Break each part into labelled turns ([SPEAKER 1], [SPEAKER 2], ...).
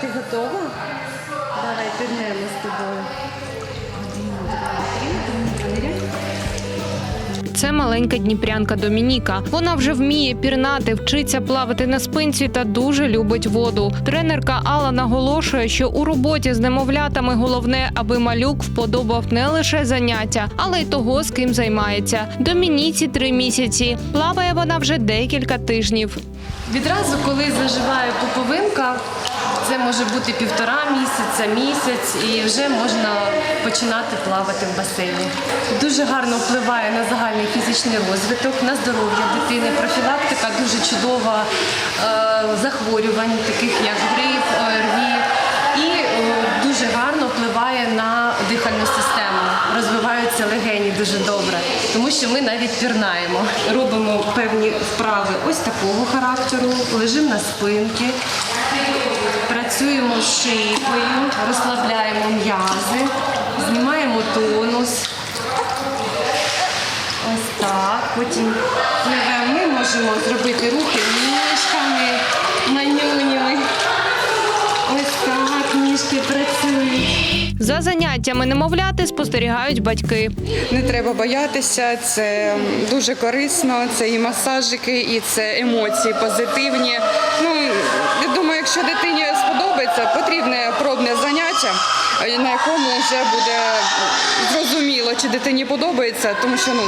[SPEAKER 1] Ти готова? Давай пірнемо з тобою.
[SPEAKER 2] Це маленька дніпрянка Домініка. Вона вже вміє пірнати, вчиться плавати на спинці та дуже любить воду. Тренерка Алла наголошує, що у роботі з немовлятами головне, аби малюк вподобав не лише заняття, але й того, з ким займається. Домініці три місяці. Плаває вона вже декілька тижнів.
[SPEAKER 1] Відразу, коли заживає пуповинка, це може бути півтора місяця, місяць, і вже можна починати плавати в басейні. Дуже гарно впливає на загальний фізичний розвиток, на здоров'я дитини. Профілактика дуже чудова е, захворювань, таких як грип, ОРВІ. І е, дуже гарно впливає на дихальну систему. Розвиваються легені дуже добре, тому що ми навіть пірнаємо. Робимо певні вправи ось такого характеру, лежимо на спинки, працюємо з шийкою, розслабляємо м'язи, знімаємо тонус. Ось так. Потім. Ми можемо зробити рухи ніжками, манюнями. Ось так ніжки працюють.
[SPEAKER 2] За заняттями немовляти спостерігають батьки.
[SPEAKER 3] Не треба боятися, це дуже корисно. Це і масажики, і це емоції позитивні. Ну якщо дитині сподобається, потрібне пробне заняття, е, на якому вже буде зрозуміло, чи дитині подобається, тому що ну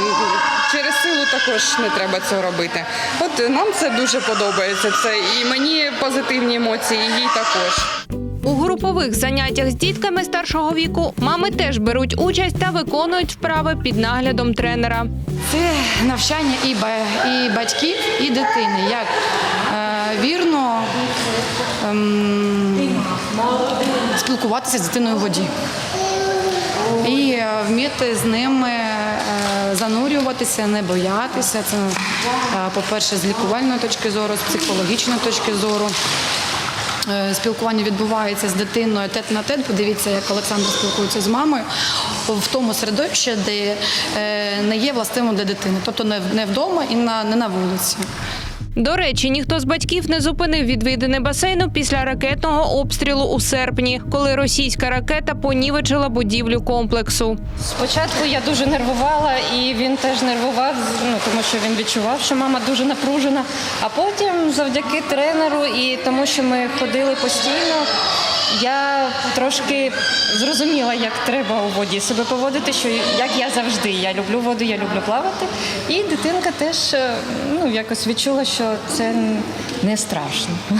[SPEAKER 3] через силу також не треба цього робити. От нам це дуже подобається. Це і мені позитивні емоції, і їй також.
[SPEAKER 2] У групових заняттях з дітками старшого віку мами теж беруть участь та виконують вправи під наглядом тренера.
[SPEAKER 4] Це навчання і, і батьків, і дитини. Як е, вірно ем, спілкуватися з дитиною в воді. І е, вміти з ними е, занурюватися, не боятися. Це, по-перше, з лікувальної точки зору, з психологічної точки зору. Е, Спілкування відбувається з дитиною тет на тет. Подивіться, як Олександр спілкується з мамою в тому середовищі, де е, не є властивим для дитини, тобто не вдома і на не на вулиці.
[SPEAKER 2] До речі, ніхто з батьків не зупинив відвідини басейну після ракетного обстрілу у серпні, коли російська ракета понівечила будівлю комплексу.
[SPEAKER 5] Спочатку я дуже нервувала, і він теж нервував, ну тому що він відчував, що мама дуже напружена. А потім, завдяки тренеру і тому, що ми ходили постійно, я трошки зрозуміла, як треба у воді себе поводити, що як я завжди. Я люблю воду, я люблю плавати. І дитинка теж е, ну, якось відчула, що це не страшно.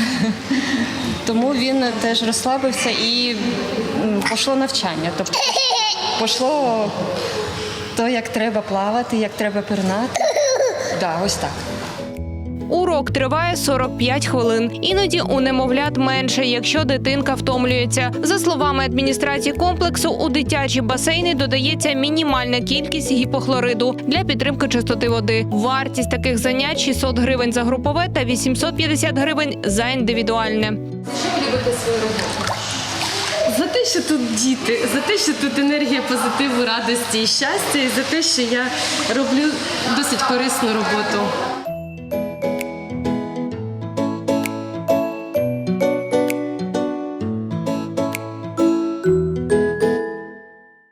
[SPEAKER 5] Тому він теж розслабився і пішло навчання. Тобто пішло то, як треба плавати, як треба пірнати. Да, ось так.
[SPEAKER 2] Урок триває 45 хвилин. Іноді у немовлят менше, якщо дитинка втомлюється. За словами адміністрації комплексу, у дитячі басейни додається мінімальна кількість гіпохлориду для підтримки чистоти води. Вартість таких занять 600 гривень за групове та 850 гривень за індивідуальне.
[SPEAKER 1] За те, що тут діти, за те, що тут енергія позитиву, радості і щастя, і за те, що я роблю досить корисну роботу.